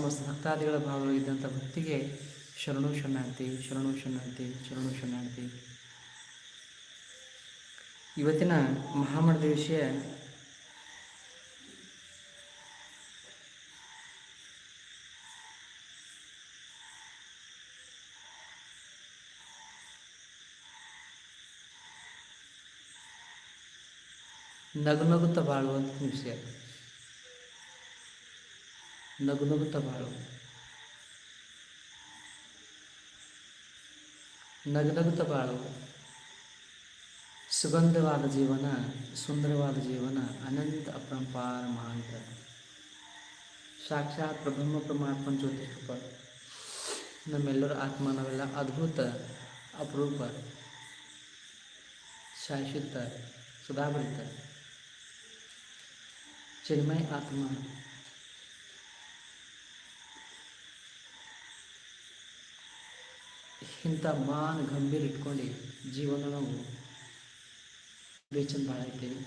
ಸಮಸ್ತ ಭಕ್ತಾದಿಗಳ ಭಾಗವಾಗಿದ್ದಂಥ ಭಕ್ತಿಗೆ ಶರಣು ಶರಣಾರ್ಥಿ ಶರಣು ಶರಣಾರ್ಥಿ ಶರಣು ಶರಣಾರ್ಥಿ. ಇವತ್ತಿನ ಮಹಾಮಠದ ವಿಷಯ ನಗು ಬಾಳುವಂಥ ವಿಷಯ ನಗು ನಗುತ್ತಾ ಬಾಳು ನಗು ನಗುತ್ತಾ ಬಾಳು ಸುಗಂಧವಾದ ಜೀವನ ಸುಂದರವಾದ ಜೀವನ ಅನಂತ ಅಪರಂಪಾರ ಮಹಾಂತ ಸಾಕ್ಷಾತ್ ಪ್ರಬ್ರಹ್ಮ ಪರಮಾತ್ಮನ ಜ್ಯೋತಿ ರೂಪ ನಮ್ಮೆಲ್ಲರ ಆತ್ಮ ನಾವೆಲ್ಲ ಅದ್ಭುತ ಅಪರೂಪ ಶಾಶ್ವತ ಸುಧಾಭರಿತ ಚಿನ್ಮಯ ಆತ್ಮ ಇಂಥ ಮಾನ ಗಂಭೀರ ಇಟ್ಕೊಂಡು ಜೀವನ ನಾವು ಬೇಚನ್ ಭಾಳ ಇರ್ತೀವಿ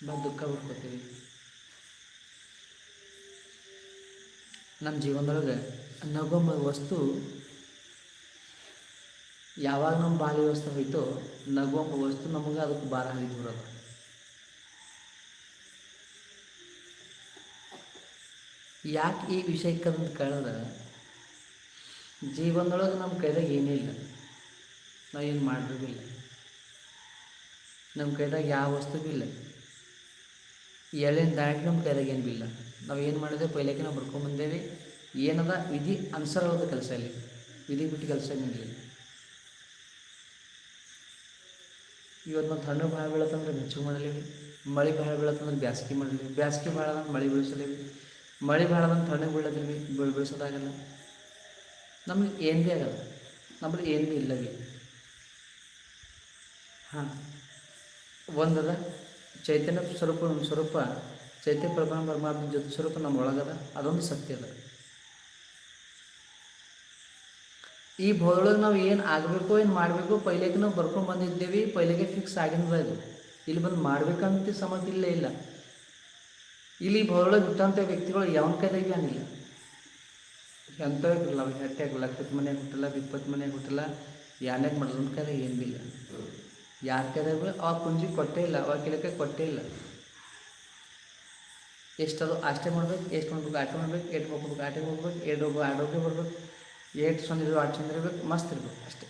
ಭಾಳ ದುಃಖ ಹುಡ್ಕೋತೀವಿ ನಮ್ಮ ಜೀವನದೊಳಗೆ ನಗೊಂಬ ವಸ್ತು ಯಾವಾಗ ನಮ್ಮ ಬಾಲ್ಯ ವ್ಯವಸ್ಥೆ ಹೋಯ್ತೋ ನಗುವಂಬ ವಸ್ತು ನಮಗೆ ಅದಕ್ಕೆ ಭಾರ ಹರಿದು ಬರೋದು. ಯಾಕೆ ಈ ವಿಷಯಕ್ಕಂತ ಕೇಳಿದ್ರೆ ಜೀವನದೊಳಗೆ ನಮ್ಮ ಕೈದಾಗ ಏನೇ ಇಲ್ಲ. ನಾವು ಏನು ಮಾಡಬೇಕಿಲ್ಲ ನಮ್ಮ ಕೈದಾಗ ಯಾವ ವಸ್ತು ಭೀ ಇಲ್ಲ. ಎಳೆನ್ ದಾಟಿ ನಮ್ಮ ಕೈದಾಗ ಏನು ಬಿಲ್ಲ ನಾವು ಏನು ಮಾಡಿದೆ ಪೈಲಕ್ಕೆ ನಾವು ಬರ್ಕೊಂಬಂದೇವಿ ಏನದ? ವಿಧಿ ಅನುಸಾರವಾದ ಕೆಲಸ ಇಲ್ಲಿ. ವಿಧಿ ಬಿಟ್ಟು ಕೆಲಸ ಏನಿಲ್ಲ ಇವತ್ತು ನಾವು ತಣ್ಣು ಭಾಳ ಬೀಳತ್ತಂದ್ರೆ ಮೆಚ್ಚು ಮಾಡಲಿವಿ. ಮಳೆ ಭಾಳ ಬೀಳತ್ತಂದ್ರೆ ಬ್ಯಾಸ್ಗೆ ಮಾಡಲಿ ಬ್ಯಾಸ್ಗೆ ಭಾಳ ಅಂದ್ರೆ ಮಳೆ ಬೀಳಿಸಲೇವಿ. ಮಳೆ ಭಾಳ ಅಂದ್ರೆ ತಣ್ಣಗೆ ಬೀಳದಿಲ್ವಿ ಬೀಳ್ ಬೀಳಿಸೋದಾಗಲ್ಲ. ನಮ್ಗೆ ಏನು ಆಗಲ್ಲ. ನಮ್ಮಲ್ಲಿ ಏನು ಇಲ್ಲ ಬಿ ಹಾಂ. ಒಂದದ ಚೈತನ್ಯ ಸ್ವರೂಪ, ನಮ್ಮ ಸ್ವರೂಪ, ಚೈತನ್ಯ ಪ್ರಭಾವ ಪರಮಾತ್ಮ ಜೊತೆ ಸ್ವರೂಪ ನಮ್ಮ ಒಳಗದ, ಅದೊಂದು ಸತ್ಯ ಅದ. ಈ ಭೂದೊಳಗೆ ನಾವು ಏನು ಆಗಬೇಕು, ಏನು ಮಾಡಬೇಕು, ಪೈಲೆಗೆ ನಾವು ಬರ್ಕೊಂಡು ಬಂದಿದ್ದೇವೆ, ಪೈಲೆಗೆ ಫಿಕ್ಸ್ ಆಗಿಂದ ಇದು. ಇಲ್ಲಿ ಬಂದು ಮಾಡ್ಬೇಕಂತ ಸಮಸ್ಯೆ ಇಲ್ಲೇ ಇಲ್ಲ. ಇಲ್ಲಿ ಭೂದೊಳಗೆ ಹುಟ್ಟಂಥ ವ್ಯಕ್ತಿಗಳು ಯಾವನ ಕೈದಾಗಿ ಏನಿಲ್ಲ ಎಂಥ ಹೆಟ್ಟೆ ಆಗಲ್ಲ ಹತ್ತು ಮನೆಯಾಗ ಹುಟ್ಟಲ್ಲ, ಇಪ್ಪತ್ತು ಮನೆಯಾಗ ಹುಟ್ಟಲ್ಲ ಯಾನ್ಯಾಗ ಮಾಡಲ್ಲ ಕದ ಏನು ಇಲ್ಲ ಯಾರ ಕೈದಾಗ ಆ ಕುಂಜಿ ಕೊಟ್ಟೇ ಇಲ್ಲ ಅವ ಕಿಲಕ್ಕೆ ಕೊಟ್ಟೇ ಇಲ್ಲ. ಎಷ್ಟದು ಅಷ್ಟೇ ಮಾಡ್ಬೇಕು, ಎಷ್ಟು ಮಾಡ್ಬೇಕು, ಆಟ ಮಾಡ್ಬೇಕು, ಎಷ್ಟು ಹೋಗ್ಬೇಕು ಆಟಕ್ಕೆ ಹೋಗ್ಬೇಕು ಎರಡು ಹೋಗ್ಬೇಕು ಆಡೋಕೆ ಬರ್ಬೇಕು, ಎಷ್ಟು ಚಂದ ಇರೋ ಆಟ ಚಂದ ಇರ್ಬೇಕು, ಮಸ್ತ್ ಇರ್ಬೇಕು ಅಷ್ಟೇ.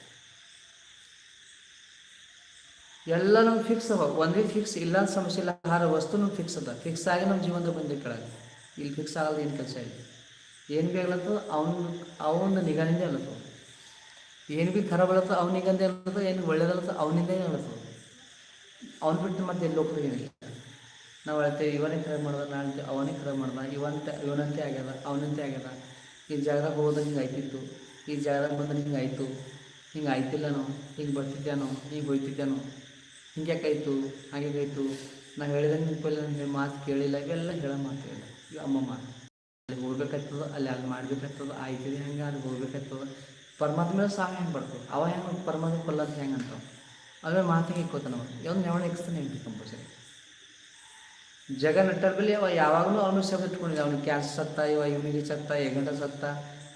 ಎಲ್ಲ ನಮ್ಗೆ ಫಿಕ್ಸ್ ಅವ, ಒಂದೇ ಫಿಕ್ಸ್ ಇಲ್ಲ ಅಂತ ಸಮಸ್ಯೆ ಇಲ್ಲ, ಆಹಾರ ವಸ್ತು ನಮ್ಗೆ ಫಿಕ್ಸ್ ಅದ ಫಿಕ್ಸ್ ಆಗಿ ನಮ್ಮ ಜೀವನದ ಬಂದು ಕೆಳಗೆ ಇಲ್ಲಿ ಫಿಕ್ಸ್ ಆಗಲ್ಲ ಏನು ಕೆಲಸ ಇಲ್ಲ. ಏನು ಭೀ ಆಗ್ಲತ್ತೋ ಅವನ ಅವನ ನಿಗಾನಿಂದ ಆಗ್ಲತ್ತು. ಏನು ಭೀ ಖರಾಬ್ ಆಗತ್ತೋ ಅವ್ನ ನಿಗಂದ ಆಗ್ಲತ್ತೋ, ಏನು ಒಳ್ಳೇದಲ್ಲತ್ತೋ ಅವನಿಂದೇ ಆಗ್ಲತ್ತು. ಅವ್ನು ಬಿಟ್ಟು ಮತ್ತೆ ಎಲ್ಲಿ ಏನಿಲ್ಲ. ನಾವು ಹೇಳ್ತೇವೆ, ಇವನೇ ಖರಾಬ್ ಮಾಡ್ದ ನಾಳೆ ಅವನೇ ಖರಾಬ್ ಮಾಡ್ದ ಇವಂತ ಇವನಂತೆ ಆಗ್ಯದ, ಅವನಂತೆ ಆಗ್ಯದ. ಈ ಜಾಗದಾಗ ಹೋದಾಗ ಹಿಂಗೆ ಆಯ್ತಿತ್ತು, ಈ ಜಾಗದಾಗ ಬಂದ್ರೆ ಹಿಂಗೆ ಆಯಿತು, ಹಿಂಗೆ ಆಯ್ತಿಲ್ಲ ನಾವು ಹಿಂಗೆ ಬರ್ತಿದ್ದೇನೋ ಹಿಂಗೆ ಹೋಯ್ತಿದ್ದೇನೋ ಹಿಂಗೆ ಯಾಕಾಯ್ತು ಹಾಗೆ ಆಯಿತು. ನಾವು ಹೇಳಿದಂಗೆ ಪೈಲೆ ನನ್ನ ಮಾತು ಕೇಳಿಲ್ಲ, ಇವೆಲ್ಲ ಹೇಳೋ ಮಾತು ಇಲ್ಲ ಅಮ್ಮ ಮಾತು. ಅಲ್ಲಿ ಹೋಗ್ಬೇಕಾಗ್ತದ ಅಲ್ಲಿ ಅಲ್ಲಿ ಮಾಡ್ಬೇಕಾಗ್ತದ ಆಯ್ತಿದೆ ಹೆಂಗೆ ಅಲ್ಲಿ ಹೋಗ್ಬೇಕಾಗ್ತದ. ಪರಮಾತ್ಮ ಸಹ ಹೆಂಗೆ ಬರ್ತದೆ? ಅವ ಹೆಂಗೆ ಪರಮಾತ್ಮ ಕೊಲ್ಲ ಅಂತ ಹೆಂಗೆ ಅಂತಾವ ಅದ್ರ ಮಾತಿಗೆ ಇಕ್ಕೋತ ಅವ ಇವನು ನೆವಣ ಎಕ್ಸ್ತಾನೆ ಹೆಂಗೆ ಕಂಪಲ್ಸರಿ. ಜಗ ನಟ್ಟರ್ ಬಳಿ ಅವ ಯಾವಾಗಲೂ ಅವನು ಶಬ್ದ ಇಟ್ಕೊಂಡಿದ್ದ ಅವ್ನಿಗೆ ಕ್ಯಾನ್ಸರ್ ಸತ್ತ, ಇವ ಇವನಿಗೆ ಸತ್ತ ಎಗಂಡ ಸತ್ತ.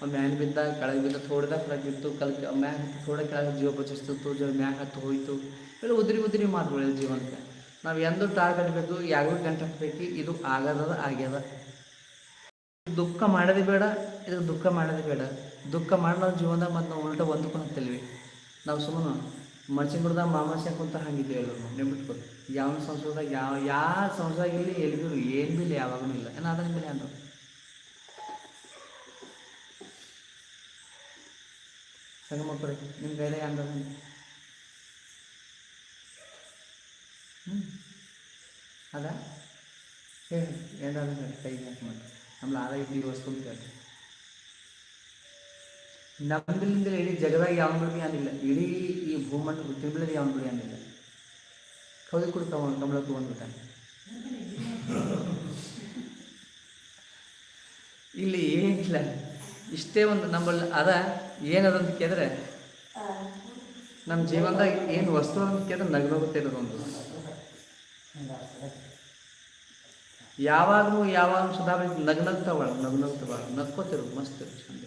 ಅವ ಮ್ಯಾನ್ ಬಿದ್ದ, ಕೆಳಗೆ ಬಿದ್ದ ಥೋಡ್ದ ಕೆಳಗೆ ಬಿತ್ತು ಕಲ್ ಮ್ಯಾಗ ಥೋಡೆ ಕೆಳಗೆ ಜೀವ ಬಚಿಸ್ತಿತ್ತು ಜ ಮ್ಯಾಗ ಹತ್ತು ಹೋಯ್ತು. ಇಲ್ಲ ಉದುರಿ ಉದುರಿ ಮಾತುಗಳು ಜೀವನಕ್ಕೆ. ನಾವು ಎಂದು ಟಾರ್ಗೆಟ್ ಬೇಕು ಯಾವ ಗಂಟೆ ಹಾಕ್ಬೇಕು ಇದು ಆಗದ ಆಗ್ಯದ. ದುಃಖ ಮಾಡೋದೇ ಬೇಡ ಇದಕ್ಕೆ ದುಃಖ ಮಾಡೋದೇ ಬೇಡ. ದುಃಖ ಮಾಡಿ ನಾವು ಜೀವನದಾಗ ಮತ್ತು ನಾವು ಉಲ್ಟ ಒಂದಕ್ಕೂ ಹತ್ತಿಲ್ವಿ ನಾವು ಸುಮ್ಮನೆ ಮನ್ಸಿಂಗ್ರದಾಗ ಮಾಮಾಸ್ಯ ಕುಂತ ಹಂಗಿದ್ದೀವಿ ಎಲ್ಲರೂ ನೆನ್ಬಿಟ್ಕೊರಿ ಯಾವ ಸಂಸ್ಕೃತದಾಗ ಯಾವ ಯಾವ ಸಂಸ್ಕೃತದಾಗ ಇಲ್ಲಿ ಎಲ್ಲಿಗೂ ಏನು ಬಿ ಇಲ್ಲ ಯಾವಾಗೂ ಇಲ್ಲ. ಏನು ಅದ ನಿಮ್ಮಲ್ಲಿ ಅಂದ್ರೆ ಸಂಗ ಮಕ್ಕಳು ನಿಮ್ಮ ಬೇರೆ ಅಂದ್ರೆ ಹ್ಞೂ ಅದ? ಹೇಳಿ ಏನಾದ್ರು ಕೈ ಹಾಕಿ ಮಾಡಿ ನಮ್ಮಲ್ಲಿ ಆದಾಯ ಇದ್ದೀವಿ ವಸ್ತು ಅಂತ ಹೇಳಿ ನಮ್ಮಲ್ಲಿಂದ ಇಡೀ ಜಗದಾಗ ಯಾವ ಬಳಿ ಏನಿಲ್ಲ. ಇಡೀ ಈ ಭೂಮಂಡ ಯಾವ ಬಳಿ ಏನಿಲ್ಲ. ಕೌದಿ ಕೂಡ ತಗೊಂಡು ಕಮಲ ತಗೊಂಡ್ಬಿಟ್ಟ. ಇಲ್ಲಿ ಏನಿಲ್ಲ. ಇಷ್ಟೇ ಒಂದು ನಮ್ಮಲ್ಲಿ ಅದ. ಏನದ ಅಂತ ಕೇಳಿದ್ರೆ, ನಮ್ಮ ಜೀವನದಾಗ ಏನು ವಸ್ತು ಅಂತ ಕೇಳಿದ್ರೆ ನಗ್ನೋಗುತ್ತೆ ಇರೋದು ಯಾವಾಗಲೂ ಯಾವಾಗ ಸದಾ ನಗ್ ನಗ್ತಾ ಬಾಳ ನಗ್ ನಗ್ತಾ ಬಾಳ ನಕ್ಕೋತಿರು, ಮಸ್ತ್ ಚಂದ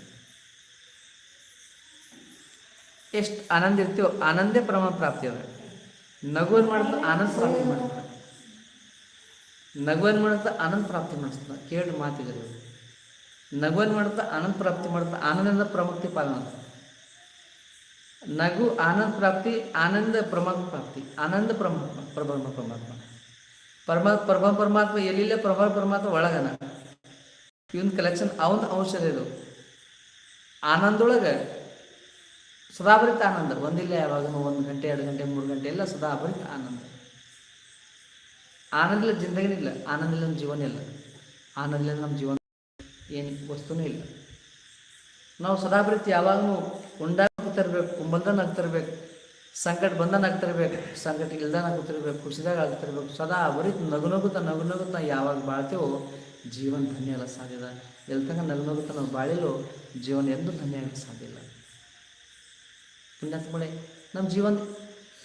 ಎಷ್ಟು ಆನಂದ ಇರ್ತೀವೋ, ಆನಂದೇ ಪರಮ ಪ್ರಾಪ್ತಿ ಅದ ನಗುವನ್ ಮಾಡ್ತಾ ಆನಂದ ಪ್ರಾಪ್ತಿ ಮಾಡ್ತಾರೆ ನಗುವನ್ ಮಾಡ್ತಾ ಆನಂದ ಪ್ರಾಪ್ತಿ ಮಾಡಿಸ್ತಾ ಕೇಳಿ ಮಾತಿಗರು ನಗುವನ್ ಮಾಡ್ತಾ ಆನಂದ ಪ್ರಾಪ್ತಿ ಮಾಡ್ತಾ ಆನಂದದ ಪ್ರಮುಕ್ತಿ ಪಾಲನ. ನಗು ಆನಂದ ಪ್ರಾಪ್ತಿ, ಆನಂದ ಪ್ರಮುಖ ಪ್ರಾಪ್ತಿ, ಆನಂದ ಪ್ರಮುಖ ಪ್ರಬ್ರಹ್ಮ ಪರಮಾತ್ಮ. ಪರಮ ಪರಮ ಪರಮಾತ್ಮ ಎಲ್ಲಿಲ್ಲ ಪರಮ ಪರಮಾತ್ಮ ಒಳಗನ. ಇವನ್ ಕಲೆಕ್ಷನ್ ಅವನ ಔಷಧ ಇದು. ಆನಂದೊಳಗೆ ಸದಾಭರಿತ ಆನಂದ. ಒಂದಿಲ್ಲ ಯಾವಾಗ, ಒಂದು ಗಂಟೆ, ಎರಡು ಗಂಟೆ, ಮೂರು ಗಂಟೆ, ಎಲ್ಲ ಸದಾಭರಿತ ಆನಂದ. ಆನಂದ ಇಲ್ಲ ಜಿಂದಗಿನಿಲ್ಲ ಆನಂದ ಇಲ್ಲ ನಮ್ಮ ಜೀವನ ಇಲ್ಲ. ಆನಂದ ಇಲ್ಲ ನಮ್ಮ ಜೀವನ ಏನು ವಸ್ತುನೂ ಇಲ್ಲ. ನಾವು ಸದಾಭರಿತ ಯಾವಾಗಲೂ ಉಂಡಾಗ ಕೂತಿರ್ಬೇಕು ಕುಂಬಲ್ದಾಗ ನಗ್ತಿರ್ಬೇಕು ಸಂಕಟ ಬಂದ ನಗ್ತಿರ್ಬೇಕು ಸಂಕಟ ಇಲ್ದಾನ ನಗ್ತಿರ್ಬೇಕು ಖುಷಿದಾಗ ಆಗ್ತಿರ್ಬೇಕು, ಸದಾ ಬರೀ ನಗು ನಗುತ್ತಾ ನಗು ನಗುತ್ತಾ ಯಾವಾಗ ಬಾಳ್ತೇವೋ ಜೀವನ ಧನ್ಯ ಎಲ್ಲ ಸಾಧ್ಯದ. ಎಲ್ಲಿ ತನಕ ನಗು ನಗುತ್ತಾ ನಾವು ಬಾಳಿಲೋ ಜೀವನ ಎಂದೂ ಧನ್ಯ ಆಗಕ್ಕೆ ಸಾಧ್ಯ ಇಲ್ಲ. ಪುಣ್ಯಾತ್ಮಳೆ ನಮ್ಮ ಜೀವನ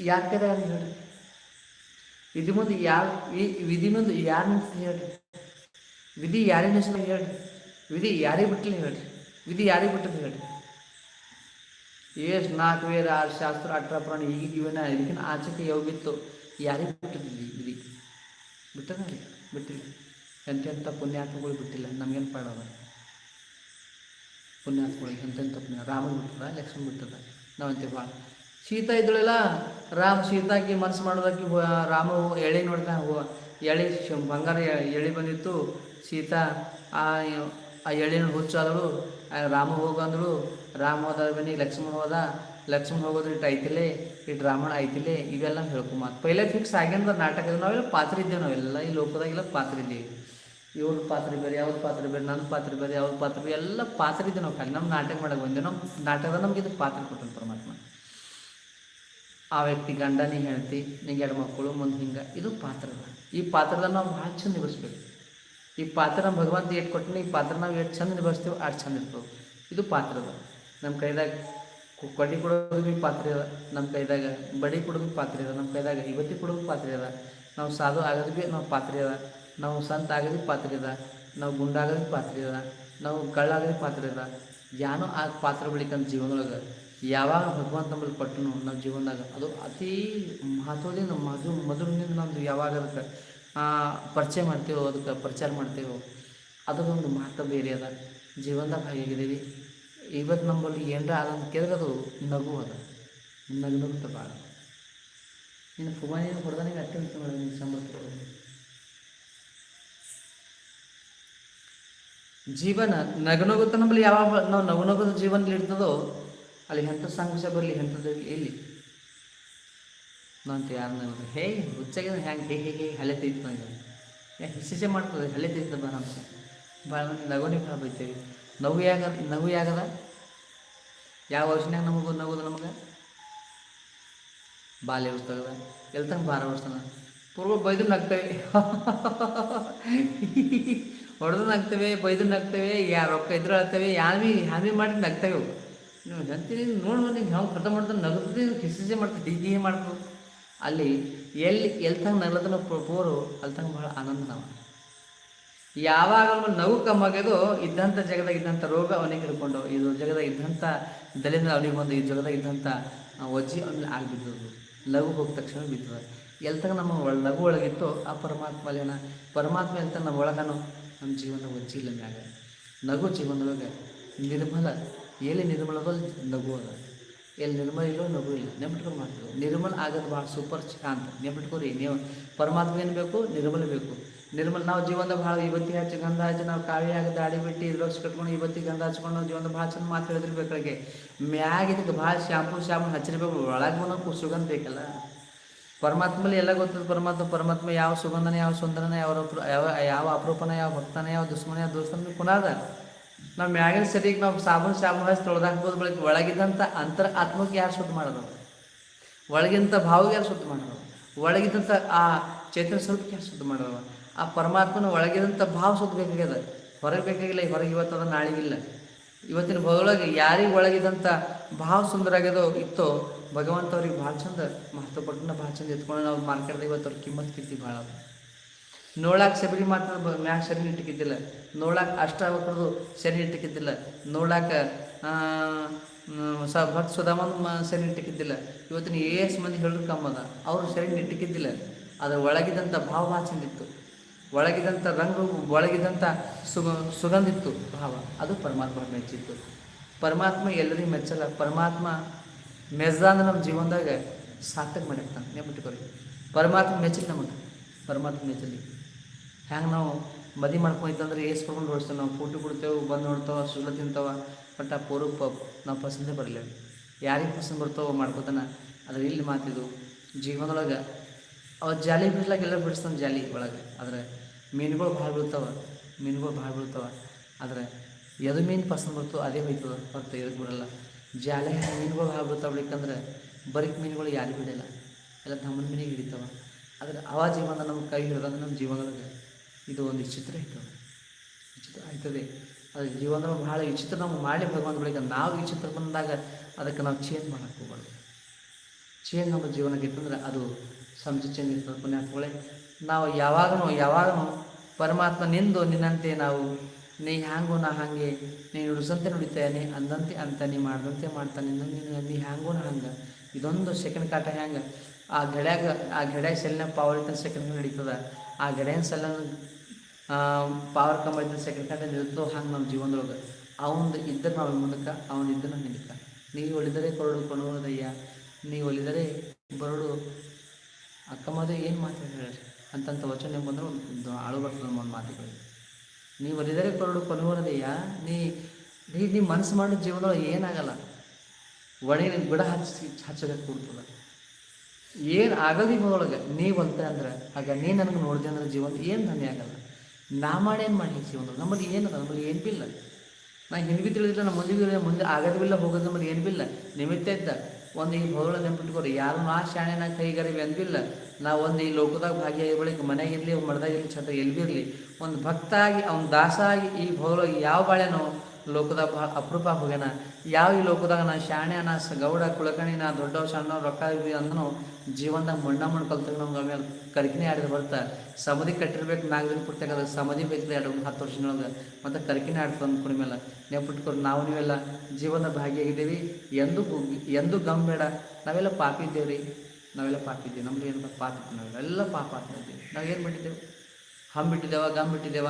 ಯಾಕೆ ಹೇಳಿ ವಿಧಿ ಮುಂದೆ ಯಾವ ವಿಧಿ ಮುಂದೆ ಯಾರು ಹೇಳ್ರಿ? ವಿಧಿ ಯಾರಿನ ಹೆಸರು ಹೇಳ್ರಿ. ವಿಧಿ ಯಾರಿಗೆ ಬಿಟ್ಟಿಲ್ಲ ಹೇಳ್ರಿ? ವಿಧಿ ಯಾರಿಗೆ ಬಿಟ್ಟದ್ದು ಹೇಳ್ರಿ? ಎಷ್ಟು ನಾಲ್ಕು ವೇರ್ ಆರು ಶಾಸ್ತ್ರ, ಅಟ್ರ ಪ್ರಾಣ ಈಗ ಇವನ? ಇದಕ್ಕಿಂತ ಆಚೆಗೆ ಯೋಗಿತ್ತು ಯಾರಿಗೆ ಬಿಟ್ಟಿದ್ವಿ ಇಲ್ಲಿ ಬಿಟ್ಟದ ಬಿಟ್ಟಿಲ್ಲ. ಎಂತೆಂಥ ಪುಣ್ಯಾತ್ಮಗಳು ಬಿಟ್ಟಿಲ್ಲ. ನಮಗೇನು ಪಾಡದ ಪುಣ್ಯಾತ್ಮಗಳಿಗೆ ಎಂತೆಂಥ ಪುಣ್ಯ? ರಾಮ ಬಿಟ್ಟದ, ಲಕ್ಷ್ಮಣ ಬಿಟ್ಟದ? ನಾವಂತೆ ಭಾಳ ಸೀತಾ ಇದ್ದಳೆಲ್ಲ? ರಾಮ ಸೀತಾಕಿ ಮನಸ್ಸು ಮಾಡೋದಕ್ಕೆ ರಾಮ ಎಳೆ ನೋಡ್ತಾ ಹೋ, ಎಳೆ ಬಂಗಾರ ಎಳೆ ಬಂದಿತ್ತು. ಸೀತಾ ಆ ಎಳೆನ ಹುಚ್ಚಾದಳು ರಾಮ ಹೋಗಂದ್ರು ರಾಮ ಹೋದ ಬನ್ನಿ, ಲಕ್ಷ್ಮಣ ಹೋದ, ಲಕ್ಷ್ಮಣ ಹೋಗೋದು ಇಟ್ಟು ಐತಿಲೆ ಇಟ್ಟು ರಾಮಣ ಐತಿಲೆ, ಇವೆಲ್ಲ ಹೇಳ್ಕೊಂಬತ್ ಪೈಲೆ ಫಿಕ್ಸ್ ಆಗ್ಯಂದ್ರೆ ನಾಟಕ ನಾವೆಲ್ಲ ಪಾತ್ರ ಇದ್ದೇವೆ ನಾವೆಲ್ಲ ಈ ಲೋಕದಾಗೆಲ್ಲ ಪಾತ್ರ ಇದ್ದೀವಿ. ಇವ್ರ ಪಾತ್ರ ಬೇರೆ, ಯಾವ್ದು ಪಾತ್ರ ಬೇರೆ ನನ್ನ ಪಾತ್ರ ಬೇರೆ, ಯಾವ್ದು ಪಾತ್ರ ಬೇರೆ, ಎಲ್ಲ ಪಾತ್ರ ಇದ್ದೇವೆ ನಾವು ಖಾಲಿ. ನಮ್ಮ ನಾಟಕ ಮಾಡಕ್ಕೆ ಬಂದೇವೆ ನಮ್ಮ ನಾಟಕದ ನಮ್ಗೆ ಇದು ಪಾತ್ರ ಕೊಟ್ಟನು ಪರಮಾತ್ಮ. ಆ ವ್ಯಕ್ತಿ ಗಂಡ, ನೀ ಹೇಳ್ತಿ ನಿಂಗೆ ಎರಡು ಮಕ್ಕಳು, ಮುಂದೆ ಹಿಂಗೆ, ಇದು ಪಾತ್ರದ ಈ ಪಾತ್ರದ ನಾವು ಭಾಳ ಚಂದ ನಿಭಾಯಿಸ್ಬೇಕು ಈ ಪಾತ್ರ ನಮ್ಮ ಭಗವಂತ ಎಷ್ಟು ಕೊಟ್ಟಿನ ಈ ಪಾತ್ರ ನಾವು ಎಷ್ಟು ಚಂದ ನಿಭಾಯಿಸ್ತೀವಿ ಅಷ್ಟು ಚಂದ ಇರ್ತವೆ ಇದು ಪಾತ್ರದ ನಮ್ಮ ಕೈದಾಗ ಕೊಡಿ ಕೊಡೋದು ಭೀ ಪಾತ್ರ ಅದ ನಮ್ಮ ಕೈದಾಗ ಬಡಿ ಕೊಡೋದು ಪಾತ್ರ ಅದ ನಮ್ಮ ಕೈದಾಗ ಇವತ್ತಿ ಕೊಡೋದು ಪಾತ್ರೆ ಅದ ನಾವು ಸಾಧು ಆಗೋದು ಭೀ ನಾವು ಪಾತ್ರೆ ಅದ ನಾವು ಸಂತ ಆಗೋದು ಪಾತ್ರೆ ಅದ ನಾವು ಗುಂಡಾಗೋದು ಪಾತ್ರೆ ಅದ ನಾವು ಕಳ್ಳಾಗೋದು ಪಾತ್ರ ಅದ ಯಾನೋ ಆ ಪಾತ್ರ ಬಳಿಕ ನಮ್ಮ ಜೀವನದೊಳಗೆ ಯಾವಾಗ ಭಗವಂತ ನಮ್ಮಲ್ಲಿ ಕೊಟ್ಟನು ನಮ್ಮ ಜೀವನದಾಗ ಅದು ಅತಿ ಮಹತ್ವದಿಂದ ಮಧು ಮಧುರದಿಂದ ನಮ್ಮದು ಯಾವಾಗ ಅದಕ್ಕೆ ಪರಿಚಯ ಮಾಡ್ತೀವೋ, ಅದಕ್ಕೆ ಪ್ರಚಾರ ಮಾಡ್ತೀವೋ ಅದರೊಂದು ಮಹತ್ವ ಬೇರೆ ಅದ. ಜೀವನದಾಗ ಹಾಗಾಗಿದ್ದೀವಿ ಇವತ್ತು ನಂಬಲ್ಲಿ ಏನರ ಆದಂತ ಕೇಳಿದ್ರೆ ಅದು ನಗು ಅದ. ನಗು ಭಾಳ. ಇನ್ನು ಫುಮಾನಿ ಹೊಡೆದಾನಿಗೆ ಅಟ್ಟೆ ಮಾಡಿದ್ರೆ ಮಾಡಿದೆ ಸಂಬಂಧ ಜೀವನ ನಗುನಗುತ್ತ ನಮ್ಮಲ್ಲಿ ಯಾವಾಗ ನಾವು ನಗು ನಗುದ ಜೀವನದಲ್ಲಿ ಇರ್ತದೋ ಅಲ್ಲಿ ಎಂಥ ಸಂಘರ್ಷ ಬರಲಿ, ಎಂಥದ್ದು ಎಲ್ಲಿ ನಂತ ಯಾರು ನನಗೆ ಹೇ ಹುಚ್ಚಾಗಿ ಹ್ಯಾಂಗೆ, ಹೇ ಹೇ ಹೇ, ಹಳೆ ತೆಗಿತು ನನಗೆ ಯಾಕೆ ಹಿಸಿಸೆ ಮಾಡ್ತದೆ, ಹಳೆ ಬರ ನಮ್ಮ ಭಾಳ ಮಂದಿ ನಗೋನಿ ಭಾಳ ಬೈತೇವೆ ನಗು ಯಾಗ, ನಗು ಯಾಗದ? ಯಾವ ವರ್ಷನ್ಯಾಗ ನಮಗೂ, ನಗೋದು ನಮಗೆ? ಬಾಲ್ಯ ಎಲ್ಲಿ ತನಕ ಬಾರ ವರ್ಷನ ಪೂರ್ವ ಬೈದು ನಗ್ತೇವೆ. ಹೊಡೆದು ನಗ್ತೇವೆ, ಬೈದು ನಗ್ತೇವೆ, ಯಾ ರೊಕ್ಕ ಇದ್ರೆ ಅಳ್ತೇವೆ ಯಾಮಿ ಹಾನಿ ಮಾಡಿ ನಗ್ತೇವೆ ನೀವು ಅಂತೀನಿ ನೋಡಿ ನೀವು ಹೆಂಗೆ ಕರ್ತ ಮಾಡ್ತಾರೆ ನಗದು ಕಿಸಿಸೆ ಮಾಡ್ತಾರೆ, ಹೀಗೆ ಮಾಡ್ತಾರೆ ಅಲ್ಲಿ ಎಲ್ಲಿ ಎಲ್ಲಿ ತಂಗ ನಗಲದನ ಪೂರು, ಅಲ್ಲಿ ತಂಗ ಭಾಳ ಆನಂದ ನಾವು ಯಾವಾಗಲೂ ನಗು ಕಮ್ಮಾಗ್ಯದೋ ಇದ್ದಂಥ ಜಗದಾಗ ಇದ್ದಂಥ ರೋಗ ಅವನಿಗೆ ಹಿಡ್ಕೊಂಡು ಇದು ಜಗದಾಗ ಇದ್ದಂಥ ದಲಿಂದ ಅವನಿಗೆ ಬಂದು, ಈ ಜಗದಾಗ ಇದ್ದಂಥ ಒಜ್ಜಿ ಅವನಿಗೆ ಆಗಿಬಿದ್ದದು ಲಘು ಹೋದ ತಕ್ಷಣ ಬಿದ್ದದ. ಎಲ್ಲಿ ನಮ್ಮ ಒಳ ಲಘು ಒಳಗಿತ್ತು, ಆ ಪರಮಾತ್ಮ ಅಲ್ಲೇನ? ಪರಮಾತ್ಮ ಅಂತ ನಮ್ಮ ಒಳಗನು? ನಮ್ಮ ಜೀವನ ಒಜ್ಜಿ ಇಲ್ಲ ಮ್ಯಾಗ ನಗು ಜೀವನದೊಳಗೆ ನಿರ್ಮಲ ಎಲ್ಲಿ ನಿರ್ಮಲದಲ್ಲಿ ನಗು ಅದ. ಎಲ್ಲಿ ನಿರ್ಮಲ ಇಲ್ಲೋ ನಗು ಇಲ್ಲ. ನೆನ್ಪಿಟ್ಕೊಂಡು ಮಾಡ್ತೀವಿ ನಿರ್ಮಲ ಆಗೋದು ಭಾಳ ಸೂಪರ್ ಶಾಂತ. ನೆನ್ಪಿಟ್ಕೊರಿ ನೀವು ಪರಮಾತ್ಮ ಏನು ಬೇಕು? ನಿರ್ಮಲ ಬೇಕು. ನಿರ್ಮಲ ನಾವು ಜೀವನದಾಗ ಭಾಳ ಇವತ್ತಿ ಹಚ್ಚಿ ಗಂಧ ಹಚ್ಚಿ ನಾವು ಕಾವಿಯಾಗ ದಾಡಿ ಬಿಟ್ಟು ಇದ್ರೊಳಗೆ ಕಟ್ಕೊಂಡು ಇವತ್ತಿಗೆ ಗಂಧ ಹಚ್ಕೊಂಡು ನಾವು ಜೀವನ ಭಾಳ ಚಂದ ಮಾತು ಹೇಳಿದಿರ್ಬೇಕಾಗೆ ಮ್ಯಾಗ ಇದಕ್ಕೆ ಭಾಳ ಶಾಂಪು ಶಾಂಪು ಹಚ್ಚಿರ್ಬೇಕು. ಒಳಗೆ ಬಂದು ಸುಗಂಧ ಬೇಕಲ್ಲ. ಪರಮಾತ್ಮಲ್ಲಿ ಎಲ್ಲ ಗೊತ್ತದ ಪರಮಾತ್ಮ. ಪರಮಾತ್ಮ ಯಾವ ಸುಗಂಧನ, ಯಾವ ಸುಂದರನ, ಯಾವ ಯಾವ ಯಾವ ಅಪರೂಪನ, ಯಾವ ಭಕ್ತನ, ಯಾವ ದುಶ್ಮನ ಯಾವ ದೋಸ್ತನ ಕುನಾದ ನಾವು ಮ್ಯಾಗಿನ ಸರಿಗೆ ನಾವು ಸಾಬೂನು ಸಾಬೂನು ಹಚ್ಚಿ ತೊಳೆದಾಕ್ಬೋದು ಬಳಿಕ ಒಳಗಿದ್ದಂಥ ಅಂತರ ಆತ್ಮಕ್ಕೆ ಯಾರು ಶುದ್ಧ ಮಾಡೋದು? ಒಳಗಿಂತ ಭಾವಕ್ಕೆ ಯಾರು ಶುದ್ಧ ಮಾಡೋದು? ಒಳಗಿದ್ದಂಥ ಆ ಚೈತನ್ಯ ಸ್ವರೂಪಕ್ಕೆ ಯಾರು ಶುದ್ಧ ಮಾಡೋದು? ಆ ಪರಮಾತ್ಮನ ಒಳಗಿದಂಥ ಭಾವ ಶುದ್ಧ ಬೇಕಾಗ್ಯದ? ಹೊರಗೆ ಬೇಕಾಗಿಲ್ಲ ಹೊರಗೆ ಇವತ್ತದ ನಾಳೆಗಿಲ್ಲ ಇವತ್ತಿನ ಭೂದೊಳಗೆ ಯಾರಿಗೆ ಒಳಗಿದಂಥ ಭಾವ ಸುಂದರ ಆಗ್ಯದೋ ಇತ್ತೋ, ಭಗವಂತ ಅವ್ರಿಗೆ ಭಾಳ ಚಂದ ಮಹತ್ವ ಪಟ್ಟನ ಭಾಳ ಚಂದ ಎತ್ಕೊಂಡು ನಾವು ಮಾರ್ಕೆಟ್ದಾಗ ಇವತ್ತು ಅವ್ರಿಗೆ ಕಿಮ್ಮತ್ ಕೀರ್ತಿ ಭಾಳ ನೋಡಾಕ ಶಬರಿ ಮಾತ್ರ ಮ್ಯಾಗ ಸರಿ ಇಟ್ಟಕ್ಕಿದ್ದಿಲ್ಲ ಅಷ್ಟ ಅಷ್ಟಾವಕ್ರದು ಸರಿ ಇಟ್ಟಕ್ಕಿದ್ದಿಲ್ಲ ನೋಡಾಕ ಸ ಭಟ್ ಸುಧಾಮನ್ ಸರಿ ಇಟ್ಟಕ್ಕಿದ್ದಿಲ್ಲ ಇವತ್ತಿನ ಎಸ್ ಮಂದಿ ಹೇಳಿದ್ರು ಕಮ್ಮದ. ಅವರು ಸರಿ ಇಟ್ಟಕ್ಕಿದ್ದಿಲ್ಲ ಅದು ಒಳಗಿದಂಥ ಭಾವ ಚಂದಿತ್ತು ಒಳಗಿದಂಥ ರಂಗು ಒಳಗಿದಂಥ ಸುಗ ಸುಗಂಧಿತ್ತು ಭಾವ. ಅದು ಪರಮಾತ್ಮ ಮೆಚ್ಚಿತ್ತು ಪರಮಾತ್ಮ ಎಲ್ಲರಿಗೂ ಮೆಚ್ಚಲ್ಲ. ಪರಮಾತ್ಮ ಮೆಜ್ದ ಅಂದ್ರೆ ನಮ್ಮ ಜೀವನದಾಗ ಸಾರ್ಥಕ ಮಾಡಿರ್ತಾನೆ ನೆನ್ಬಿಟ್ಕೊರಿ ಪರಮಾತ್ಮ ಮೆಚ್ಚಲಿ ನಮಗೆ. ಪರಮಾತ್ಮ ಮೆಚ್ಚಲಿ ಹ್ಯಾಂಗೆ ನಾವು ಮದಿ ಮಾಡ್ಕೊಂಡ್ರೆ ಏಸ್ ಪಡ್ಕೊಂಡು ಓಡಿಸ್ತೇವೆ ನಾವು ಫೋಟೋ ಕೊಡ್ತೇವೆ, ಬಂದು ನೋಡ್ತಾವ ಸುಳ್ಳು ತಿಂತಾವ. ಬಟ್ ಆ ಪೂರ್ವ ಪ ನಾವು ಪಸಂದೇ ಬರಲಿ ಯಾರಿಗೆ ಪಸಂದ್ ಬರ್ತಾವೋ ಮಾಡ್ಕೋತಾನೆ. ಅದ್ರ ಇಲ್ಲಿ ಮಾತಿದು ಜೀವನದೊಳಗೆ ಅವ ಜಾಲಿ ಬಿಡ್ಲಾಗೆಲ್ಲ ಬಿಡಿಸ್ತಾನೆ ಜಾಲಿ ಒಳಗೆ. ಆದರೆ ಮೀನುಗಳು ಭಾಳ ಬೀಳ್ತಾವೆ, ಮೀನುಗಳು ಭಾಳ ಬೀಳ್ತಾವೆ. ಆದರೆ ಎದು ಮೀನು ಪಸಂದ್ ಬರ್ತೋ ಅದೇ ಹೋಯ್ತದ ಹೊರತು ಇದಕ್ಕೆ ಬಿಡಲ್ಲ. ಜಾಲಿ ಮೀನುಗಳು ಭಾಳ ಬೀಳ್ತಾವೆ ಬೇಕಂದ್ರೆ ಬರೀಕ್ ಮೀನುಗಳು ಯಾರು ಬಿಡಲ್ಲ. ಎಲ್ಲ ತಮ್ಮನ ಮೀನಿಗೆ ಹಿಡಿತಾವೆ. ಆದರೆ ಅವ ಜೀವನ ನಮ್ಮ ಕೈ ಹಿಡ್ದಂದ್ರೆ ನಮ್ಮ ಜೀವನದೊಳಗೆ ಇದು ಒಂದು ವಿಚಿತ್ರ ಇತ್ತು ವಿಚಿತ್ರ ಆಯ್ತದೆ. ಅದು ಜೀವನ ಭಾಳ ವಿಚಿತ್ರ ನಾವು ಮಾಡಿ ಭಗವಂತ ಬಳಿಕ ನಾವು ವಿಚಿತ್ರ ಬಂದಾಗ ಅದಕ್ಕೆ ನಾವು ಚೇಂಜ್ ಮಾಡಕ್ಕೆ ಹೋಗ್ಬಾರ್ದು. ಚೇಂಜ್ ನಮ್ಮ ಜೀವನಕ್ಕೆ ಇತ್ತಂದ್ರೆ ಅದು ಸಂಜೆ ಚೇಂಜ್ ಇರ್ತದೆ ಪುಣ್ಯಾತ್ಮಗಳೇ ನಾವು ಯಾವಾಗಲೂ ಯಾವಾಗಲೂ ಪರಮಾತ್ಮ ನಿಂದು, ನಿನ್ನಂತೆ ನಾವು, ನೀ ಹ್ಯಾಂಗೋ, ನಾ ಹಾಗೆ, ನೀ ನುಡಿಸಂತೆ ನುಡಿತಾನೆ, ಅಂದಂತೆ ಅಂತ ನೀ ಮಾಡ್ದಂತೆ ಮಾಡ್ತಾನೆ, ನೀನು ನೀ ಹ್ಯಾಂಗೋ, ನಾ ಹಂಗೆ. ಇದೊಂದು ಸೆಕೆಂಡ್ ಕಾಟ ಹ್ಯಾಂಗೆ. ಆ ಗೆಳೆಯಾಗ, ಆ ಗೆಳೆಯ ಸೆಲ್ನ ಪವರ್ ಇತ್ತ ಸೆಕೆಂಡ್ ನಡೀತದ. ಆ ಗೆಳೆಯ ಸೆಲ್ಲ ಪವರ್ ಕಂಬ ಇದ್ದ ಸೆಕೆಂಡ್ ಕಂಡ ನಿಲ್ತೋ ಹಂಗೆ ನಮ್ಮ ಜೀವನದೊಳಗೆ. ಅವಂದು ಇದ್ದರೆ ನಾವು ಮುಂದಕ್ಕೆ, ಅವನು ನಾನು ಹಿಂದಕ್ಕೆ. ನೀವು ಒಲಿದರೆ ಕೊರಡು ಕೊಡುವುದಯ್ಯ ನೀವು ಒಲಿದರೆ ಬರಡು ಅಕ್ಕಮ್ಮದು ಏನು ಮಾತು ಹೇಳಿ ಅಂತಂತ ವಚನ ಬಂದ್ರೆ ಒಂದು ಆಳು ಬರ್ತದೆ ಒಂದು ಮಾತುಗಳು ನೀವು ಒಲಿದರೆ ಕೊರಡು ಕೊನೋದಯ್ಯ ನೀ ನೀ ನೀ ಮನಸ್ಸು ಮಾಡೋ ಜೀವನದೊಳಗೆ ಏನಾಗಲ್ಲ. ಒಣಗಿನ ಗಿಡ ಹಚ್ಚಿ ಹಚ್ಚದ ಕೂಡ್ತದ ಏನು ಆಗದಿ ಒಳಗೆ ನೀವು ಅಂತ ಅಂದ್ರೆ. ಆಗ ನೀ ನನಗೆ ನೋಡಿದೆ ಅಂದ್ರೆ ಜೀವನ ಏನು ಧನ್ಯ ಆಗಲ್ಲ. ನಾ ಮಾಡೇನು ಮಾಡಲಿಕ್ಕೆ ಮಾಡಿ ಜೀವನ ನಮಗೆ ಏನದ? ನಮಗೆ ಏನು ಬಿಲ್ಲ? ನಾ ಹಿಂದಿ ತಿಳಿದಿಲ್ಲ ನಮ್ಮ ಮುಂದೆ ಮುಂದೆ ಆಗೋದಿಲ್ಲ ಹೋಗೋದು ನಮ್ಮದು ಏನು ಬಿಲ್ಲ? ನಿಮಿತ್ತ ಇದ್ದ ಒಂದು ಈ ಭೋಗಳ ನೆನ್ಪಿಟ್ಕೊರಿ ಯಾರು ಆ ಶಾಣೆನ ಕೈಗರಿವಿ ಅಂದಿಲ್ಲ. ನಾವು ಒಂದು ಈ ಲೋಕದಾಗ ಭಾಗಿಯಾಗಿ ಬಳಿಕ ಮನೆಗಿರಲಿ ಮಡದಾಗಿರಲಿ ಛತ್ರ ಎಲ್ಲಿ ಬಿರಲಿ ಒಂದು ಭಕ್ತ ಆಗಿ ಅವ್ನ ದಾಸ ಆಗಿ ಈ ಭೋಗಳ ಯಾವ ಬಾಳೆನೋ ಲೋಕದಾಗ ಭಾಳ ಅಪರೂಪ ಹೋಗ್ಯಾನ. ಯಾವ ಈ ಲೋಕದಾಗ ನಾ ಶಾಣೆ ನಾ ಗೌಡ ಕುಳಕಣಿ ನಾ ದೊಡ್ಡವ ಸಣ್ಣ ರೊಕ್ಕ ಇದ್ವಿ ಅಂದನು ಜೀವನದಾಗ ಮಣ್ಣ ಮಣ್ಣು ಕಲ್ತಾಗ ನಮ್ಗೆ ಆಮೇಲೆ ಕರಿಕಿನೇ ಆಡಿದ ಬರ್ತಾ ಸಮಧಿ ಕಟ್ಟಿರ್ಬೇಕು ನಾಲ್ಕು ಪುರ್ತಕ ಅದು ಸಮಧಿ ಬೇಕು ಎರಡು ಹತ್ತು ವರ್ಷದೊಳಗೆ. ಮತ್ತು ಕರಿಕಿನೇ ಆಡ್ತದೆ ಅಂದ್ಕೊಂಡ ಮೇಲೆ ನೆನ್ಪಿಟ್ಕೊಂಡು ನಾವು ನೀವೆಲ್ಲ ಜೀವನ ಭಾಗಿಯಾಗಿದ್ದೀವಿ. ಎಂದು ಎಂದು ಗಮ್ ಬೇಡ. ನಾವೆಲ್ಲ ಪಾಪಿ ಇದ್ದೇವೆ ರೀ ನಾವೆಲ್ಲ ಪಾಪಿದ್ದೀವಿ ನಮ್ದು ಏನು ಪಾಪ? ನಾವೆಲ್ಲ. ಪಾಪ ಆಗ್ತಾ ಇದ್ದೀವಿ. ನಾವು ಏನು ಮಾಡಿದ್ದೇವೆ? ಹಮ್ ಬಿಟ್ಟಿದ್ದೇವ ಗಮ್ ಬಿಟ್ಟಿದ್ದೇವ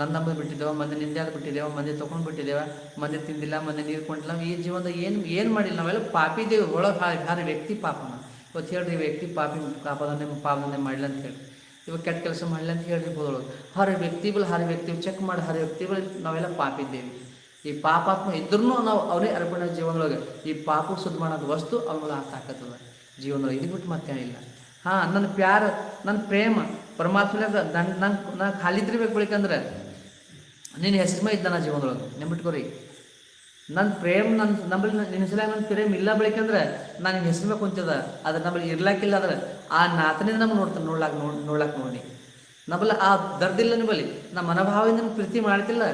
ನನ್ನ ಬಿಟ್ಟಿದ್ದೇವ ಮಂದಿ ನಿಂದ್ಯಾದ ಬಿಟ್ಟಿದ್ದೇವ ಮಂದಿ ತೊಗೊಂಡು ಬಿಟ್ಟಿದ್ದೇವ ಮಂದಿ ತಿಂದಿಲ್ಲ, ಮಂದಿ ನೀರು ಕೊಂಡಿಲ್ಲ ಈ ಜೀವನದಾಗ ಏನು ಏನು ಮಾಡಿಲ್ಲ. ನಾವೆಲ್ಲ ಪಾಪಿದ್ದೇವೆ ಒಳಗೆ ಹಾರ ವ್ಯಕ್ತಿ ಪಾಪನ ಇವತ್ತು ಹೇಳ್ರಿ ವ್ಯಕ್ತಿ ಪಾಪಿ ಪಾಪದನ್ನೇ ಪಾಪದನ್ನೇ ಮಾಡಲಿ ಅಂತ ಹೇಳಿ ಇವಾಗ ಕೆಟ್ಟ ಕೆಲಸ ಮಾಡಲಿ ಅಂತ ಹೇಳಿ ಹೋದೊಳಗೆ ಹರ ವ್ಯಕ್ತಿಗಳು ಹರ ವ್ಯಕ್ತಿ ಚೆಕ್ ಮಾಡಿ, ಹರ ವ್ಯಕ್ತಿಗಳು ನಾವೆಲ್ಲ ಪಾಪಿದ್ದೇವೆ ಈ ಪಾಪಾತ್ಮ ಇದ್ರೂ ನಾವು ಅವನೇ ಅರ್ಪಣೆ ಜೀವನದೊಳಗೆ. ಈ ಪಾಪ ಶುದ್ಧ ಮಾಡೋದು ವಸ್ತು ಅವನ ಅರ್ಥ ಆಕತ್ತದ ಜೀವನದೊಳಗೆ ಇದು ಬಿಟ್ಟು ಇಲ್ಲ ಹಾಂ ನನ್ನ ಪ್ಯಾರ ನನ್ನ ಪ್ರೇಮ ಪರಮಾತ್ಮನಾಗ ನನ್ನ ನಂಗೆ ನಾ ಖಾಲಿದ್ರಿಬೇಕು ಬೆಳಿಕಂದ್ರೆ ನಿನ್ನ ಹೆಸರು ಇದ್ದ ನಾ ಜೀವನದೊಳಗೆ ನೆನ್ಬಿಟ್ಕೋರಿ ನನ್ನ ಪ್ರೇಮ್ ನನ್ನ ನಮ್ಮಲ್ಲಿ ನಿನ್ನ ಸಲ ನನ್ನ ಪ್ರೇಮ್ ಇಲ್ಲ ಬೆಳಿಕಂದ್ರೆ ನಾನು ನಿನ್ನ ಹೆಸರು ಕುಂತಿದ ಅದು ನಮ್ಮಲ್ಲಿ ಇರ್ಲಾಕಿಲ್ಲ ಅಂದ್ರೆ ಆ ನಾತನಿಂದ ನಮ್ಗೆ ನೋಡ್ತಾನೆ ನೋಡ್ಲಾಕ ನೋಡಿ ನೋಡ್ಲಾಕ ನೋಡಿ ನಮ್ಮಲ್ಲಿ ಆ ದರ್ದಿಲ್ಲ ನಿಮ್ಮಲ್ಲಿ ನಮ್ಮ ಮನೋಭಾವದಿಂದ ಪ್ರೀತಿ ಮಾಡ್ತಿಲ್ಲ.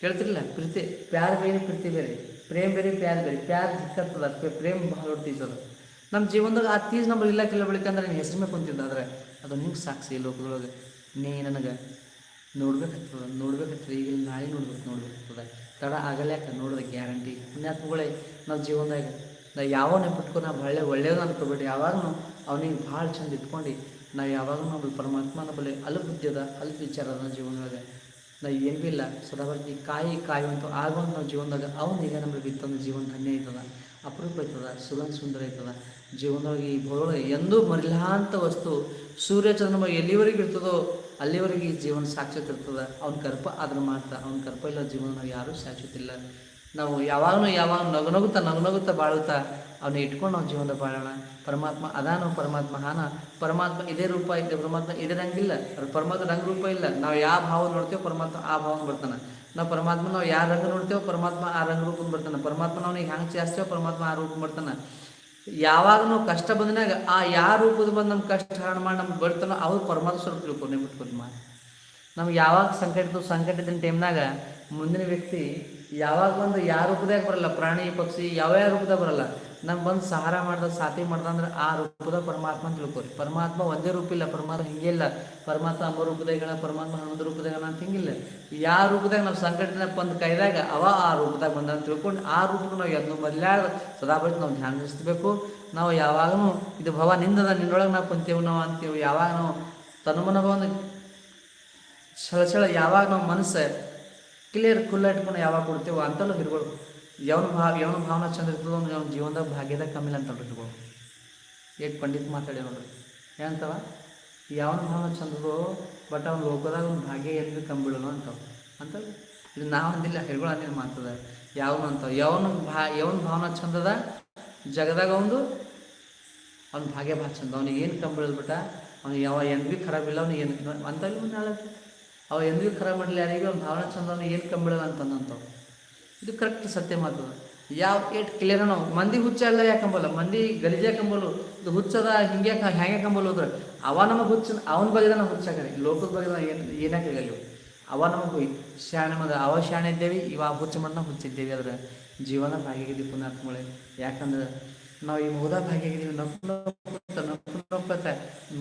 ಕೇಳ್ತಿರಲಿಲ್ಲ? ಪ್ರೀತಿ ಪ್ಯಾರ ಬೇರೆ, ಪ್ರೀತಿ ಬೇರೆ. ಪ್ರೇಮ್ ಬೇರೆ, ಪ್ಯಾರ ಬೇರೆ. ಪ್ಯಾರ ದಿಕ್ಕತ್ತದ ಪ್ರೇಮ್ ಭಾಳ ಹೊಡ್ತೀಸದ ನಮ್ಮ ಜೀವನದಾಗ ಆ ತೀಸ್ ನಮ್ಮಲ್ಲಿ ಇಲ್ಲಕ್ಕಿಲ್ಲ ಬೆಳಿಕಂದ್ರೆ ನಿನ್ನ ಹೆಸರು ಮೇಲೆ ಕುಂತಿದ್ದ, ಆದರೆ ಅದು ನಿಂಗೆ ಸಾಕ್ಷಿ ಈ ಲೋಕದೊಳಗೆ. ನೀ ನನಗೆ ನೋಡ್ಬೇಕಾಗ್ತದೆ ನೋಡ್ಬೇಕಾಗ್ತದೆ ಈಗ ನಾಳೆ ನೋಡ್ಬೇಕು ನೋಡ್ಬೇಕಾಗ್ತದೆ ತಡ ಆಗಲ್ಯಾಕ ನೋಡೋದು ಗ್ಯಾರಂಟಿ. ಪುಣ್ಯಾತ್ಮಗಳೇ ನಾವು ಜೀವನದಾಗ, ನಾ ಯಾವ ನೆಪಿಟ್ಕೊಂಡು ನಾವು ಒಳ್ಳೆ ಒಳ್ಳೆಯದು ಅನ್ಕೋಬೇಡಿ ಯಾವಾಗೂ ಅವನಿಗೆ ಭಾಳ ಚಂದ ಇಟ್ಕೊಂಡು. ನಾವು ಯಾವಾಗೂ ನಾವು ಪರಮಾತ್ಮನ ಅಲ್ಪ ಬುದ್ಧಿ ಅದ ಅಲ್ಪ ವಿಚಾರ ನಮ್ಮ ಜೀವನದಾಗ. ನಾವು ಏನು ಭೀ ಇಲ್ಲ. ಸದಾವರ್ತಿ ಕಾಯಿ ಕಾಯುವಂಥ ಆಗುವಂಥ ನಾವು ಜೀವನದಾಗ, ಅವನೀಗ ನಮಗೆ ಬಿತ್ತಂದು ಜೀವನ ಧನ್ಯ ಐತದ. ಅಪರೂಪ ಐತದ, ಸುಗಂಧ ಸುಂದರ ಐತದ. ಜೀವನದೊಳಗೆ ಈ ಭೂಗೋಳ ಎಂದೂ ಮರಿಲಾಂತ ವಸ್ತು ಸೂರ್ಯ ಚಂದ್ರಮ ಎಲ್ಲಿವರೆಗೆ ಇರ್ತದೋ ಅಲ್ಲಿವರೆಗೆ ಈ ಜೀವನ ಸಾಕ್ಷಾತ್ ಇರ್ತದೆ. ಅವ್ನ ಕರ್ಪ ಆದ್ರೆ ಮಾತ್ರ ಅವ್ನ ಕರ್ಪ ಇಲ್ಲ ಜೀವನ ಯಾರೂ ಇಲ್ಲ. ನಾವು ಯಾವಾಗಲೂ ಯಾವಾಗ ನಗುನಗುತ್ತಾ ನಗುನಗುತ್ತಾ ಬಾಳುತ್ತಾ ಅವನ್ನ ಇಟ್ಕೊಂಡು ನಾವು ಜೀವನ ಬಾಳೋಣ. ಪರಮಾತ್ಮ ಅದಾನು ಪರಮಾತ್ಮ ಹಾನ, ಪರಮಾತ್ಮ ಇದೇ ರೂಪ ಇದೆ ಪರಮಾತ್ಮ ಇದೇ ರಂಗಿಲ್ಲ. ಅದು ಪರಮಾತ್ಮ ರಂಗ ರೂಪ ಇಲ್ಲ. ನಾವು ಯಾವ ಭಾವ ನೋಡ್ತೇವೆ ಪರಮಾತ್ಮ ಆ ಭಾವ ಬರ್ತಾನೆ. ನಾವು ಪರಮಾತ್ಮ ನಾವು ಯಾವ ರಂಗ ನೋಡ್ತೇವೆ ಪರಮಾತ್ಮ ಆ ರಂಗ ರೂಪ ಬರ್ತಾನೆ. ಪರಮಾತ್ಮ ನಾವು ಹೆಂಗೆ ಚಾಸ್ತೇವೆ ಪರಮಾತ್ಮ ಆ ರೂಪ ಬರ್ತಾನೆ. ಯಾವಾಗ ನಾವು ಕಷ್ಟ ಬಂದಾಗ ಆ ಯಾವ ರೂಪದ ಬಂದು ನಮ್ಮ ಕಷ್ಟ ಹಾಳು ಮಾಡಿ ನಮ್ಗೆ ಬರ್ತಾನೋ ಅವ್ರು ಪರಮಾತ್ಮ ಸ್ವರೂಪ ತಿಳ್ಕೊಂಡು ಬಿಟ್ಕೊಂಡು ಮಾಡಿ. ನಮ್ಗೆ ಯಾವಾಗ ಸಂಕಟ ಸಂಕಟದ ಟೈಮ್ನಾಗ ಮುಂದಿನ ವ್ಯಕ್ತಿ ಯಾವಾಗ ಬಂದು ಯಾವ ರೂಪದಾಗ ಬರಲ್ಲ? ಪ್ರಾಣಿ, ಪಕ್ಷಿ ಯಾವ ಯಾವ ರೂಪದಾಗ ಬರಲ್ಲ? ನಮ್ಗೆ ಬಂದು ಸಹಾರ ಮಾಡ್ದ ಸಾಥಿ ಮಾಡ್ದ ಅಂದ್ರೆ ಆ ರೂಪದ ಪರಮಾತ್ಮ ತಿಳ್ಕೊರಿ. ಪರಮಾತ್ಮ ಒಂದೇ ರೂಪ ಇಲ್ಲ, ಪರಮಾತ್ಮ ಹಿಂಗಿಲ್ಲ ಪರಮಾತ್ಮ ಅಮ್ಮ ರೂಪದಾಗ ಪರಮಾತ್ಮ ಹನ್ನೊಂದು ರೂಪದಾಗ ಅಂತ ಹಿಂಗಿಲ್ಲ. ಯಾವ ರೂಪದಾಗ ನಾವು ಸಂಘಟನೆ ಬಂದು ಕೈದಾಗ ಅವ ಆ ರೂಪದಾಗ ಬಂದ ಅಂತ ತಿಳ್ಕೊಂಡು ಆ ರೂಪಕ್ಕೆ ನಾವು ಎದ್ದು ಬದಲಾಡ ಸದಾ ನಾವು ಧ್ಯಾನ ಹರಿಸ್ಬೇಕು. ನಾವು ಯಾವಾಗಲೂ ಇದು ಭವ ನಿಂದದ, ನಿನ್ನೊಳಗೆ ನಾವು ಕುಂತೇವು ನಾವು ಅಂತೀವಿ. ಯಾವಾಗ ನಾವು ಛಳ ಛಳ ಯಾವಾಗ ನಾವು ಮನಸ್ಸು ಕ್ಲಿಯರ್ ಖುಲ್ಲ ಇಟ್ಕೊಂಡು ಯಾವಾಗ ಕೊಡ್ತೇವೋ ಅಂತಲೂ ಹಿರಿಗಳು ಯಾವನ ಭಾವ ಯಾವನ ಭಾವನೆ ಚಂದ ಇರ್ತದೋ ಅವ್ನ ಜೀವನದಾಗ ಭಾಗ್ಯದಾಗ ಕಮ್ಮಿಲ್ಲ ಅಂತ ಹಿರಿಗಳು ಏಟ್ ಪಂಡಿತ್ ಮಾತಾಡಿ ನೋಡ್ರಿ. ಏನಂತವ? ಯಾವನ ಭಾವನೆ ಚಂದದೋ ಬಟ್ ಅವ್ನು ಲೋಕದಾಗ ಅವ್ನ ಭಾಗ್ಯ ಎಲ್ಲಿ ಕಮ್ಮಿ ಬೀಳೋ ಅಂತವ. ಅಂತ ಇದು ನಾವು ಅಂದಿಲ್ಲ ಹಿರಿಗಳು ಅಂದಿಲ್ಲ ಮಾತದ. ಯಾವನು ಅಂತಾವ ಯಾವನ ಭಾ ಯಾವನ ಭಾವನೆ ಚಂದದ? ಜಗದಾಗ ಒಂದು ಅವ್ನ ಭಾಗ್ಯ ಭಾಳ ಚಂದ. ಅವ್ನಿಗೆ ಏನು ಕಮ್ಮಿ ಬೀಳದ್ಬಿಟ್ಟ ಅವ್ನಿಗೆ ಯಾವ ಎಂದ್ ಭೀ ಖರಾಬಿಲ್ಲ ಅವ್ನಿಗೆ ಏನು ಅಂತ ನಾಳೆ ಅವ ಎಂದಿಗೂ ಖರಾಬ್ ಮಾಡಲಿ ಯಾರಿಗೆ ಅವ್ನ ಭಾವನೆ ಚಂದ್ರನ ಏನು ಕಂಬಿಳಲ್ಲ ಬೀಳಲ್ಲ ಅಂತಂದಂಥವು ಇದು ಕರೆಕ್ಟ್ ಸತ್ಯ ಮಾತು ಯಾವ ಏಟ್ ಕ್ಲಿಯರ್ ನಾವು ಮಂದಿ ಹುಚ್ಚ ಎಲ್ಲ ಯಾಕಂಬಲ್ಲ ಮಂದಿ ಗಲೀಜೆ ಕಂಬಲು ಇದು ಹುಚ್ಚದ ಹಿಂಗೆ ಹ್ಯಾಂಗೆ ಕಂಬಲು ಹೋದ್ರೆ? ಅವ ನಮಗೆ ಹುಚ್ಚ, ಅವನ ಬಗ್ಗೆ ನಾವು ಹುಚ್ಚಾಕರಿ ಲೋಕದ ಬಗ್ಗೆ ನಾವು ಏನು ಏನಾಕಾಗಲ್ಲ ಅವ ನಮಗೆ ಶಾಣೆ ಮದ ಅವ ಶಾಣೆ ಇದ್ದೇವೆ, ಇವ ಹುಚ್ಚ ಮಣ್ಣ ಹುಚ್ಚಿದ್ದೇವೆ ಅದ್ರ ಜೀವನ ಭಾಗಿಯಾಗಿದ್ದೀವಿ ಪುಣ್ಯಾತ್ಮಳೆ ಯಾಕಂದ್ರೆ ನಾವು ಈ ಮುಗದ ಭಾಗಿಯಾಗಿದ್ದೀವಿ ನಪ್ಪು ನಪ್ಪು ನಪ್ಪತ್ತ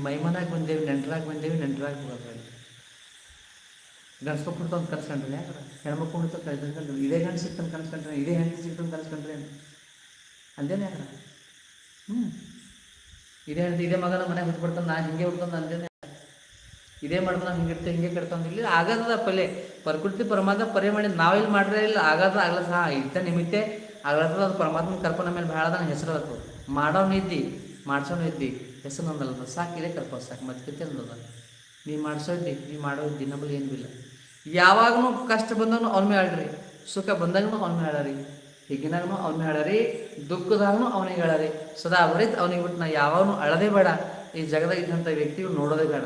ಮೈಮನಾಗ ಬಂದೇವಿ, ನೆಂಟ್ರಾಗ ಬಂದೇವಿ, ನೆಂಟ್ರಾಗ ಹೋಗೋದ್ರಲ್ಲಿ. ಗಂಡಸ್ಮಕ್ಳು ಹುಡ್ತಂತ ಕನ್ಸ್ಕೊಂಡ್ರೆ ಯಾಕಂದ್ರೆ ಹೆಣ್ಮಕ್ಳು ಹುಡ್ತ ಕನ್ಸ್ಕೊಂಡ್ರೆ ಇದೇ ಗಂಡು ಸಿಕ್ತಂತ ಕಲ್ಸ್ಕೊಂಡ್ರೆ, ಇದೇ ಹೆಣ್ಣು ಸಿಕ್ತಂತ ಕನ್ಸ್ಕೊಂಡ್ರೆ ಅಂದೇನೆ ಯಾಕಂದ್ರೆ ಹ್ಞೂ ಇದೇ ಹೆಣ್ಣು ಇದೇ ಮಗನ ಮನೆಗೆ ಹುಟ್ಬಿಡ್ತಾನೆ, ನಾನು ಹಿಂಗೆ ಹುಡ್ತಾನೆ ಅಂದೇನೆ ಇದೇ ನಾವು ಹಿಂಗೆ ಇರ್ತೇವೆ ಹಿಂಗೆ ಕಟ್ತಾನೆ ಇಲ್ಲಿ ಆಗದ ಪಲ್ಲೆ ಪ್ರಕೃತಿ ಪರಮಾತ್ಮ ಪರಿಮಾಣಿ ನಾವೆಲ್ಲಿ ಮಾಡ್ರೆ ಇಲ್ಲ, ಆಗದ, ಆಗಲ್ಲ ಸಹ ಇದ್ದ ನಿಮಿತ್ತ ಆಗ್ಲತ್ತದ ಅದು ಪರಮಾತ್ಮ ಕರ್ಕೊಂಡ ಮೇಲೆ ಭಾಳ ಅದ ಹೆಸರು ಬೇಕು ಮಾಡೋನು ಇದ್ದಿ, ಮಾಡ್ಸೋನು ಇದ್ದಿ, ಹೆಸರು ನಂದಲ್ಲ ಸಾಕು, ಇದೇ ಕರ್ಕೊ ಸಾಕು, ಮತ್ತೆ ಕಿತ್ತೆ ಅಂದದ ನೀ ಮಾಡ್ಸೋ ನೀವು ಮಾಡೋ ಇದ್ದಿ ಏನು ಇಲ್ಲ. ಯಾವಾಗಲೂ ಕಷ್ಟ ಬಂದಾಗ ಅವ್ನ ಹೇಳ್ರಿ ಸುಖ ಬಂದಾಗನು ಅವ್ನ ಹೇಳರಿ ಹೀಗಿನಾಗೂ ಅವ್ನ ಹೇಳರಿ ದುಃಖದಾಗನು ಅವನಿಗೆ ಹೇಳರಿ ಸದಾ ಬರೀತ್ ಅವನಿಗೆ ಬಿಟ್ಟು ನಾ ಯಾವಾಗೂ ಅಳದೇ ಬೇಡ. ಈ ಜಗದಾಗ ಇದ್ದಂಥ ವ್ಯಕ್ತಿಗಳು ನೋಡೋದೇ ಬೇಡ.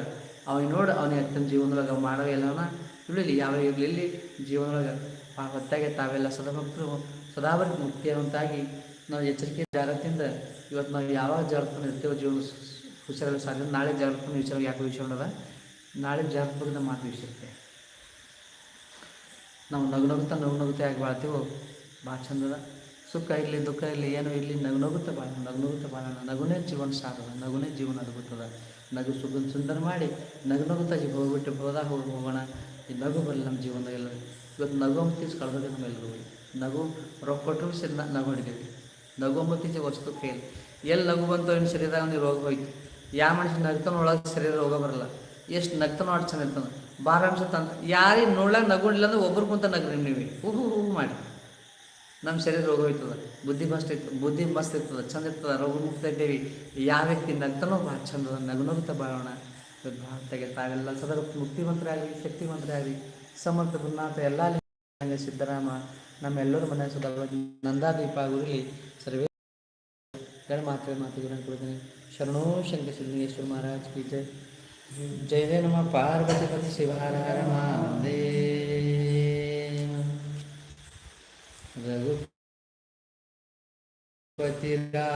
ಅವನಿಗೆ ನೋಡಿ, ಅವನಿಗೆ ತನ್ನ ಜೀವನದೊಳಗೆ ಮಾಡೋ ಎಲ್ಲವನ್ನ ಇರಲಿಲ್ಲ ಯಾವ ಇರಲಿ ಜೀವನದೊಳಗೆ. ಹೊತ್ತಾಗೆ ತಾವೆಲ್ಲ ಸದಭಕ್ತರು, ಸದಾ ಬರೀ ಮುಖ್ಯವಂತಾಗಿ ನಾವು ಎಚ್ಚರಿಕೆ ಜಾಗ್ರತೆಯಿಂದ ಇವತ್ತು ನಾವು ಯಾವಾಗ ಜಾಗ್ರತೆ ಇರ್ತೇವೆ ಜೀವನ ಹುಷಾರಲ್ಲಿ ಸಾಧ್ಯ ನಾಳೆ ಜಾಗ್ರತೆ ವಿಚಾರ ಯಾಕೆ ವಿಷಯ ಉಂಟದ? ನಾಳೆ ಜಾಗೃತ ಮಾತು ಇಷ್ಟೆ ನಾವು ನಗು ನಗುತ್ತಾ ನಗು ನಗುತ್ತಾ ಯಾಕೆ ಬಾಳ್ತೀವೋ ಭಾಳ ಚಂದದ. ಸುಖ ಇರಲಿ, ದುಃಖ ಇರಲಿ, ಏನೋ ಇರಲಿ ನಗು ನಗುತ್ತಾ ಬಾಳ ನಗು ನಗುತ್ತಾ ಬಾಳೋಣ ನಗುನೇ ಜೀವನ ಸಾರದ ನಗುನೇ ಜೀವನ ಅದ್ಭುತದ. ನಗು ಸುಗನ್ ಸುಂದರ ಮಾಡಿ ನಗು ನಗುತ್ತಾ ಜೀವ ಹೋಗ್ಬಿಟ್ಟು ಹೋದಾಗ ಹೋಗಿ ಹೋಗೋಣ. ಈ ನಗು ಬರಲಿ ನಮ್ಮ ಜೀವನದಾಗ ಎಲ್ಲ ಇವತ್ತು ನಗು ಅಂಬತ್ತೀಸ್ ನಮ್ಮ ನಮ್ಮೆಲ್ಲರೂ ನಗು ರೊಕ್ಕ ಕೊಟ್ಟರು ಸರಿ ನಗು ಹೊಡಿತೀವಿ ನಗು ಅಂಬತ್ತೀಚೆ ವಸ್ತು ಕೈಯಲ್ಲಿ ಎಲ್ಲಿ ನಗು ಬಂತು ಏನು ಶರೀರದಾಗ ನೀವು ರೋಗ ಹೋಯ್ತು. ಯಾವ ಮನುಷ್ಯ ನಗ್ತಾನ ಒಳಗೆ ಶರೀರ ರೋಗ ಬರಲ್ಲ. ಎಷ್ಟು ನಗ್ತನೋ ಅಷ್ಟು ಚಂದ ಇರ್ತಾನೆ ಬಾರ ಅಂಶ ತಂತ ಯಾರಿಗೆ ನೋಡ್ಲಾಗ ನಗುಣಿಲ್ಲ ಅಂದ್ರೆ ಒಬ್ರು ಕುಂತ ನಗ್ರಿ ನೀವು. ಹೂ ಹೂ ಮಾಡಿ. ನಮ್ಮ ಶರೀರ ರೋಗ ಹೋಯ್ತದ. ಬುದ್ಧಿ ಮಸ್ತ್ ಇರ್ತದೆ ಬುದ್ಧಿ ಮಸ್ತ್ ಇರ್ತದ, ಚಂದ ಇರ್ತದೆ, ರೋಗ ಮುಕ್ತ ಇದ್ದೇವೆ. ಯಾವ ವ್ಯಕ್ತಿ ನಗ್ತನೋ ಭಾಳ ಚಂದ ನಗು ನಗುತ್ತಾ ಬಾಳೋಣ. ಇವತ್ತು ಭಾರತಗೆ ತಾವೆಲ್ಲ ಸದಾ ಮುಕ್ತಿವಂತರಾಗಲಿ ಶಕ್ತಿವಂತರಾಗಲಿ ಸಮರ್ಥ ಗುರುನಾಥ ಎಲ್ಲ ಸಿದ್ದರಾಮ. ನಮ್ಮೆಲ್ಲರ ಮನೆ ಸದಾ ನಂದಾದೀಪ ಗುರಿ ಸರ್ವೇ ಮಾತ್ರ ಗುರು ಕೊಡ್ತೀನಿ ಶರಣೋ ಶಂಕರ ಸಿದ್ದೇಶ್ವರ ಮಹಾರಾಜ್ ಕಿ జయ జయ నమ పార్వతిపతి శివహర మహాదే రఘుపతి